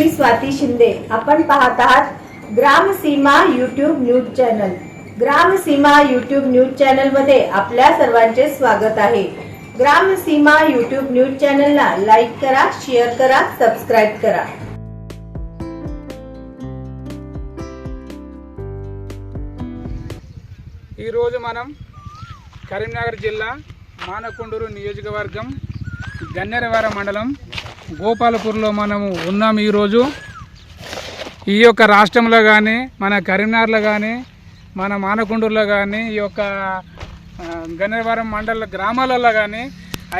मी स्वाती शिंदे आपण पाहत आहात Gram Seema YouTube news channel Gram Seema YouTube news channel मध्ये आपल्या सर्वांचे स्वागत आहे ग्राम सीमा युट्यूब न्यूज चॅनलला लाईक करा शेअर करा सबस्क्राईब करा ఈరోజు మనం కరీంనగర్ జిల్లా మానకొండూరు నియోజకవర్గం గన్నేరవార మండలం గోపాలపూర్లో మనము ఉన్నాం ఈరోజు. ఈ యొక్క రాష్ట్రంలో కానీ మన కరీంనగర్లో కానీ మన మానకొండూరులో కానీ ఈ యొక్క గన్నవరం మండల గ్రామాలలో కానీ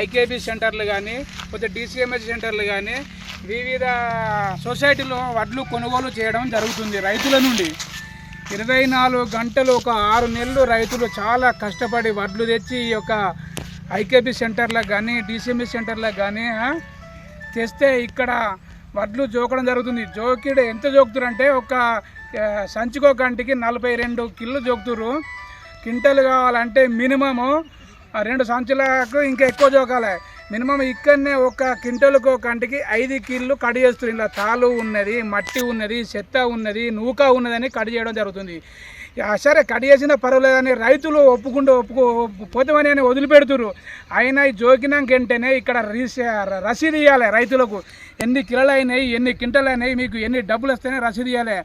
ఐకేబీ సెంటర్లు కానీ కొద్ది డిసిఎంఎస్ సెంటర్లు కానీ వివిధ సొసైటీలో వడ్లు కొనుగోలు చేయడం జరుగుతుంది రైతుల నుండి. ఇరవై నాలుగు గంటలు ఒక ఆరు నెలలు రైతులు చాలా కష్టపడి వడ్లు తెచ్చి ఈ యొక్క ఐకేబీ సెంటర్లకు కానీ డిసిఎంఎస్ సెంటర్లకు కానీ తెస్తే ఇక్కడ వడ్లు జోకడం జరుగుతుంది. జోకిడు ఎంత జోకుతురు అంటే ఒక ఆ, సంచికో నలభై రెండు కిలో జోకుతురు క్వింటల్ కావాలంటే మినిమము రెండు సంచులకు ఇంకా ఎక్కువ జోకాలి. మినిమం ఇక్కడనే ఒక క్వింటల్కు ఒక కంటికి ఐదు కిళ్ళు కట్ చేస్తుంది ఇలా తాలు ఉన్నది మట్టి ఉన్నది చెత్త ఉన్నది నూక ఉన్నదని కడి చేయడం జరుగుతుంది. సరే కట్ చేసినా పర్వాలేదని రైతులు ఒప్పుకుంటూ ఒప్పుకో పోతామని అని వదిలిపెడుతురు అయినా ఈ జోకినాక వెంటనే ఇక్కడ రసీదు ఇవ్వాలి రైతులకు. ఎన్ని కిలోలు అయినాయి ఎన్ని క్వింటలు అయినాయి మీకు ఎన్ని డబ్బులు వస్తేనే రసీదు ఇవ్వాలి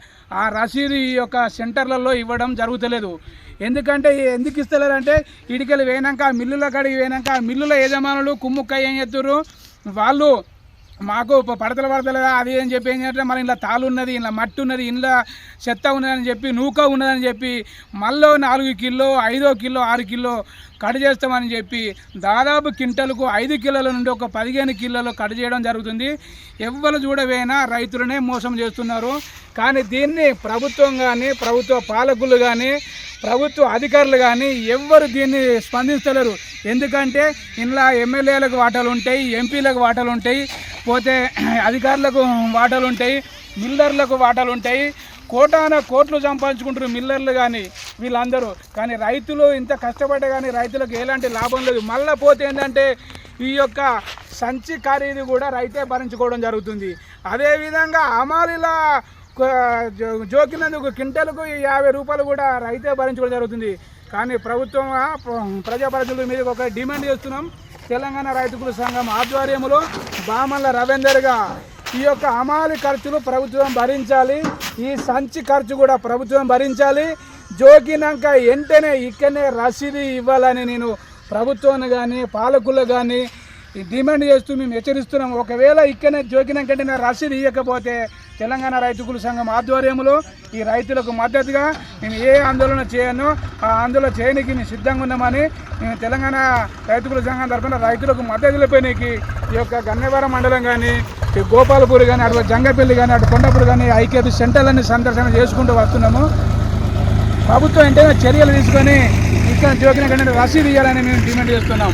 ఆ రసీదు ఈ యొక్క సెంటర్లలో ఇవ్వడం జరుగుతలేదు. ఎందుకంటే ఎందుకు ఇస్తలేరంటే ఇడికెళ్ళి పోయినాక ఆ మిల్లుల కాడికి పోయినాక ఆ మిల్లుల యజమానులు కుమ్ముక్కయ్య ఏం చేస్తారు వాళ్ళు మాకు పడతలు పడతలేదా? అది అని చెప్పి ఏం చేయాలంటే మరి ఇలా తాలు ఉన్నది ఇలా మట్టి ఉన్నది ఇంట్లో చెత్త ఉన్నదని చెప్పి నూక ఉన్నదని చెప్పి మళ్ళీ నాలుగు కిలో ఐదో కిలో ఆరు కిలో కట్ చేస్తామని చెప్పి దాదాపు క్వింటల్కు ఐదు కిలోల నుండి ఒక పదిహేను కిలోలు కట్ చేయడం జరుగుతుంది. ఎవ్వరు చూడవేనా రైతులనే మోసం చేస్తున్నారు. కానీ దీన్ని ప్రభుత్వం కానీ ప్రభుత్వ పాలకులు కానీ ప్రభుత్వ అధికారులు కానీ ఎవ్వరు దీన్ని స్పందించలేరు. ఎందుకంటే ఇంట్లో ఎమ్మెల్యేలకు వాటాలు ఉంటాయి ఎంపీలకు వాటాలు ఉంటాయి పోతే అధికారులకు వాటాలు ఉంటాయి మిల్లర్లకు వాటాలు ఉంటాయి. కోటాన కోట్లు సంపాదించుకుంటారు మిల్లర్లు కానీ వీళ్ళందరూ. కానీ రైతులు ఇంత కష్టపడ్డా కానీ రైతులకు ఎలాంటి లాభం లేదు. మళ్ళీ పోతే ఏంటంటే ఈ యొక్క సంచి ఖరీదు కూడా రైతే భరించుకోవడం జరుగుతుంది. అదేవిధంగా అమాలిలా జోకినందుకు క్వింటల్కు యాభై రూపాయలు కూడా రైతే భరించడం జరుగుతుంది. కానీ ప్రభుత్వం ప్రజాప్రతినిధుల మీద ఒక డిమాండ్ చేస్తున్నాం. తెలంగాణ రైతుకుల సంఘం ఆధ్వర్యంలో బామల్ల రవీందర్గా ఈ యొక్క అమాలి ఖర్చులు ప్రభుత్వం భరించాలి. ఈ సంచి ఖర్చు కూడా ప్రభుత్వం భరించాలి. జోకినాక వెంటనే ఇక్కడనే రసీదు ఇవ్వాలని నేను ప్రభుత్వాన్ని కానీ పాలకులు కానీ డిమాండ్ చేస్తూ మేము హెచ్చరిస్తున్నాం. ఒకవేళ ఇక్కడనే జోకినాకంటే నా రసీదు ఇవ్వకపోతే తెలంగాణ రైతుకుల సంఘం ఆధ్వర్యంలో ఈ రైతులకు మద్దతుగా మేము ఏ ఆందోళన చేయను ఆ ఆందోళన చేయడానికి మేము సిద్ధంగా ఉన్నామని మేము తెలంగాణ రైతుకుల సంఘం తరఫున రైతులకు మద్దతు తెలిపేనికి ఈ యొక్క గన్నవరం మండలం కానీ ఈ గోపాలపూర్ కానీ అటు జంగపల్లి కానీ అటు కొండపూర్ కానీ ఐకేపీ సెంటర్లన్నీ సందర్శన చేసుకుంటూ వస్తున్నాము. ప్రభుత్వం వెంటనే చర్యలు తీసుకొని ఇక్కడ జోకిన కంటే రసీదు ఇవ్వాలని మేము డిమాండ్ చేస్తున్నాం.